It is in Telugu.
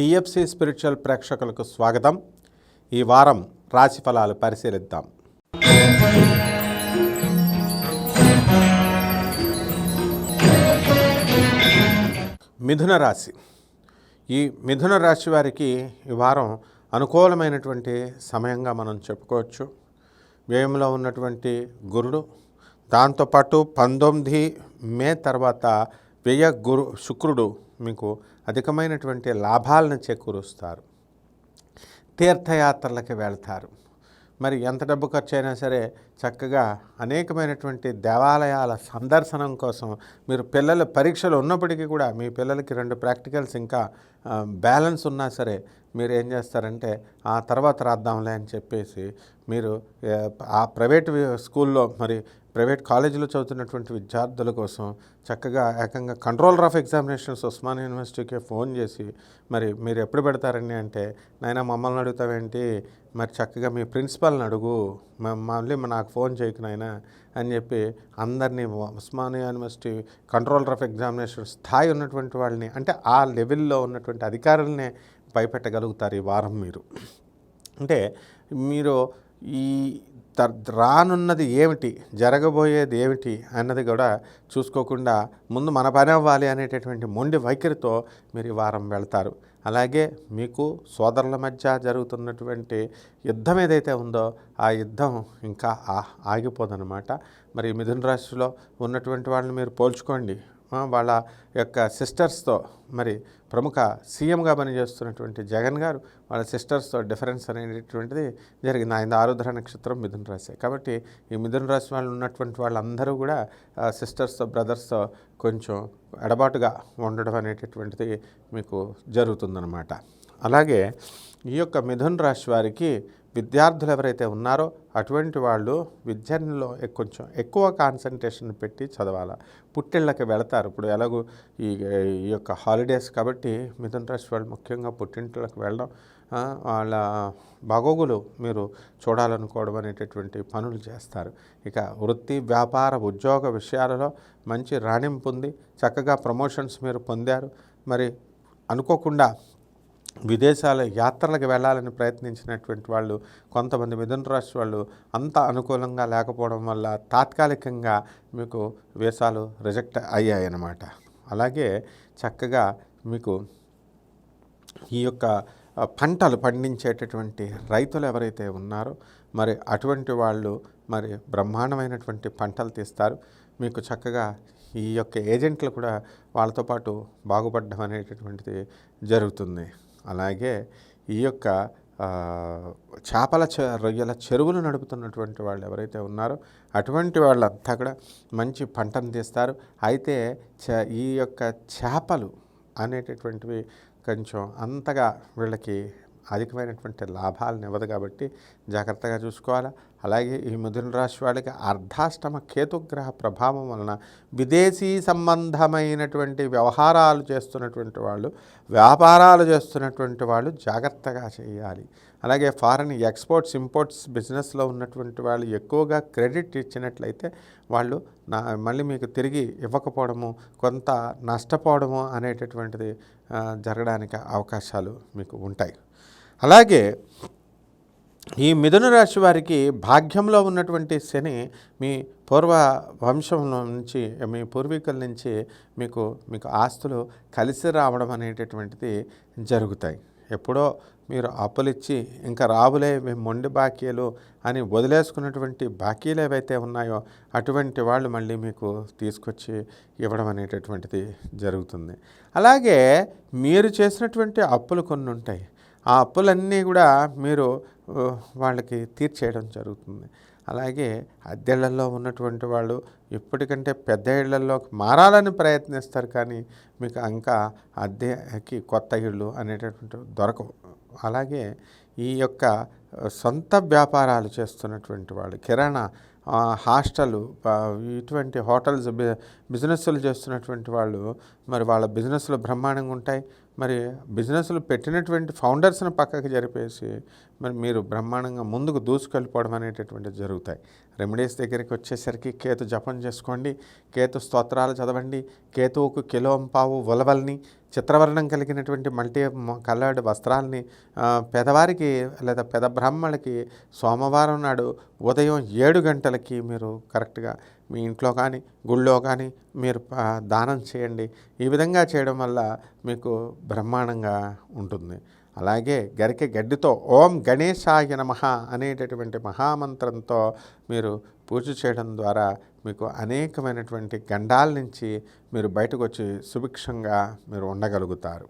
టిఎఫ్సి స్పిరిచువల్ ప్రేక్షకులకు స్వాగతం. ఈ వారం రాశి ఫలాలు పరిశీలిద్దాం. మిథున రాశి. ఈ మిథున రాశి వారికి ఈ వారం అనుకూలమైనటువంటి సమయంగా మనం చెప్పుకోవచ్చు. వ్యయంలో ఉన్నటువంటి గురుడు దాంతోపాటు పంతొమ్మిది మే తర్వాత వ్యయ గురు శుక్రుడు మీకు అధికమైనటువంటి లాభాలను చేకూరుస్తారు. తీర్థయాత్రలకి వెళ్తారు. మరి ఎంత డబ్బు ఖర్చు అయినా సరే చక్కగా అనేకమైనటువంటి దేవాలయాల సందర్శనం కోసం మీరు పిల్లల పరీక్షలు ఉన్నప్పటికీ కూడా మీ పిల్లలకి రెండు ప్రాక్టికల్స్ ఇంకా బ్యాలెన్స్ ఉన్నా సరే మీరు ఏం చేస్తారంటే ఆ తర్వాత రాద్దాంలే అని చెప్పేసి మీరు ఆ ప్రైవేట్ స్కూల్లో మరి ప్రైవేట్ కాలేజీలో చదువుతున్నటువంటి విద్యార్థుల కోసం చక్కగా ఏకంగా కంట్రోలర్ ఆఫ్ ఎగ్జామినేషన్స్ ఉస్మానియా యూనివర్సిటీకి ఫోన్ చేసి మరి మీరు ఎప్పుడు పెడతారండి? అంటే నాయన మమ్మల్ని అడుగుతావేంటి? మరి చక్కగా మీ ప్రిన్సిపాల్ని అడుగు. మ- మళ్ళీ నాకు ఫోన్ చేయకు నాయన అని చెప్పి అందరినీ Osmania university controller of examination స్థాయి ఉన్నటువంటి వాళ్ళని అంటే ఆ లెవెల్లో ఉన్నటువంటి అధికారులనే భయపెట్టగలుగుతారు ఈ వారం మీరు. అంటే మీరు ఈ రానున్నది ఏమిటి? జరగబోయేది ఏమిటి? అన్నది కూడా చూసుకోకుండా ముందు మన పని అవ్వాలి అనేటటువంటి మొండి వైఖరితో మీరు ఈ వారం వెళ్తారు. అలాగే మీకు సోదరుల మధ్య జరుగుతున్నటువంటి యుద్ధం ఏదైతే ఉందో ఆ యుద్ధం ఇంకా ఆగిపోదనమాట మరి మిథున రాశిలో ఉన్నటువంటి వాళ్ళని మీరు పోల్చుకోండి. వాళ్ళ యొక్క సిస్టర్స్తో మరి ప్రముఖ సీఎంగా పనిచేస్తున్నటువంటి జగన్ గారు వాళ్ళ సిస్టర్స్తో డిఫరెన్స్ అనేటటువంటిది జరిగింది. ఆయన ఆరుద్ర నక్షత్రం మిథున రాశి. కాబట్టి ఈ మిథున రాశి వాళ్ళు ఉన్నటువంటి వాళ్ళందరూ కూడా సిస్టర్స్తో బ్రదర్స్తో కొంచెం ఎడబాటుగా ఉండడం అనేటటువంటిది మీకు జరుగుతుందన్నమాట. అలాగే ఈ యొక్క మిథున రాశి వారికి విద్యార్థులు ఎవరైతే ఉన్నారో అటువంటి వాళ్ళు విద్యలో కొంచెం ఎక్కువ కాన్సన్ట్రేషన్ పెట్టి చదవాలి. పుట్టిళ్ళకి వెళతారు. ఇప్పుడు ఎలాగో ఈ ఈ యొక్క హాలిడేస్ కాబట్టి మిథున్ రాశి వాళ్ళు ముఖ్యంగా పుట్టింట్లకు వెళ్ళడం వాళ్ళ బాగోగులు మీరు చూడాలనుకోవడం అనేటటువంటి పనులు చేస్తారు. ఇక వృత్తి వ్యాపార ఉద్యోగ విషయాలలో మంచి రాణింపు ఉంది. చక్కగా ప్రమోషన్స్ మీరు పొందారు. మరి అనుకోకుండా విదేశాల యాత్రలకు వెళ్ళాలని ప్రయత్నించినటువంటి వాళ్ళు కొంతమంది మిథున రాశి వాళ్ళు అంత అనుకూలంగా లేకపోవడం వల్ల తాత్కాలికంగా మీకు వీసాలు రిజెక్ట్ అయ్యాయన్నమాట. అలాగే చక్కగా మీకు ఈ యొక్క పంటలు పండించేటటువంటి రైతులు ఎవరైతే ఉన్నారో మరి అటువంటి వాళ్ళు మరి బ్రహ్మాండమైనటువంటి పంటలు తీస్తారు. మీకు చక్కగా ఈ యొక్క ఏజెంట్లు కూడా వాళ్ళతో పాటు బాగుపడడం అనేటటువంటిది జరుగుతుంది. అలాగే ఈ యొక్క చేపల చె రొయ్యల చెరువులు నడుపుతున్నటువంటి వాళ్ళు ఎవరైతే ఉన్నారో అటువంటి వాళ్ళంతా కూడా మంచి పంటను తీస్తారు. అయితే ఈ యొక్క చేపలు అనేటటువంటివి కొంచెం అంతగా వీళ్ళకి అధికమైనటువంటి లాభాలను ఇవ్వదు కాబట్టి జాగ్రత్తగా చూసుకోవాలా. అలాగే ఈ మిథున రాశి వాళ్ళకి అర్ధాష్టమ కేతుగ్రహ ప్రభావం వలన విదేశీ సంబంధమైనటువంటి వ్యవహారాలు చేస్తున్నటువంటి వాళ్ళు వ్యాపారాలు చేస్తున్నటువంటి వాళ్ళు జాగ్రత్తగా చేయాలి. అలాగే ఫారెన్ ఎక్స్పోర్ట్స్ ఇంపోర్ట్స్ బిజినెస్లో ఉన్నటువంటి వాళ్ళు ఎక్కువగా క్రెడిట్ ఇచ్చినట్లయితే వాళ్ళు నా మళ్ళీ మీకు తిరిగి ఇవ్వకపోవడము కొంత నష్టపోవడము అనేటటువంటిది జరగడానికి అవకాశాలు మీకు ఉంటాయి. అలాగే ఈ మిథున రాశి వారికి భాగ్యంలో ఉన్నటువంటి శని మీ పూర్వ వంశంలో నుంచి మీ పూర్వీకుల నుంచి మీకు మీకు ఆస్తులు కలిసి రావడం అనేటటువంటిది జరుగుతాయి. ఎప్పుడో మీరు అప్పులిచ్చి ఇంకా రావులే మీ మొండి బాకీలు అని వదిలేసుకున్నటువంటి బాకీలు ఏవైతే ఉన్నాయో అటువంటి వాళ్ళు మళ్ళీ మీకు తీసుకొచ్చి ఇవ్వడం అనేటటువంటిది జరుగుతుంది. అలాగే మీరు చేసినటువంటి అప్పులు కొన్ని ఉంటాయి ఆ అప్పులన్నీ కూడా మీరు వాళ్ళకి తీర్చేయడం జరుగుతుంది. అలాగే అద్దెళ్ళలో ఉన్నటువంటి వాళ్ళు ఎప్పటికంటే పెద్ద ఇళ్ళలోకి మారాలని ప్రయత్నిస్తారు కానీ మీకు ఇంకా అద్దెకి కొత్త ఇళ్ళు అనేటటువంటి దొరకవు. అలాగే ఈ యొక్క సొంత వ్యాపారాలు చేస్తున్నటువంటి వాళ్ళు కిరాణా హాస్టలు హాస్టల్ ఇటువంటి హోటల్స్ బిజినెస్లు చేస్తున్నటువంటి వాళ్ళు మరి వాళ్ళ బిజినెస్లు బ్రహ్మాండంగా ఉంటాయి. మరి బిజినెస్లు పెట్టినటువంటి ఫౌండర్స్ని పక్కకి జరిపేసి మరి మీరు బ్రహ్మాండంగా ముందుకు దూసుకెళ్ళిపోవడం అనేటటువంటి జరుగుతాయి. రెమెడీస్ దగ్గరికి వచ్చేసరికి కేతు జపం చేసుకోండి కేతు స్తోత్రాలు చదవండి కేతువుకు కిలోంపావు ఉలవల్ని చిత్రవర్ణం కలిగినటువంటి మల్టీ కలర్డ్ వస్త్రాలని పెదవారికి లేదా పెద బ్రాహ్మణులకి సోమవారం నాడు ఉదయం ఏడు గంటలకి మీరు కరెక్ట్గా మీ ఇంట్లో కానీ గుళ్ళో కానీ మీరు దానం చేయండి. ఈ విధంగా చేయడం వల్ల మీకు బ్రహ్మాండంగా ఉంటుంది. అలాగే గరికె గడ్డితో ఓం గణేశాయ నమః అనేటటువంటి మహామంత్రంతో మీరు పూజ చేయడం ద్వారా మీకు అనేకమైనటువంటి గండాల నుంచి మీరు బయటకు వచ్చి సుభిక్షంగా మీరు ఉండగలుగుతారు.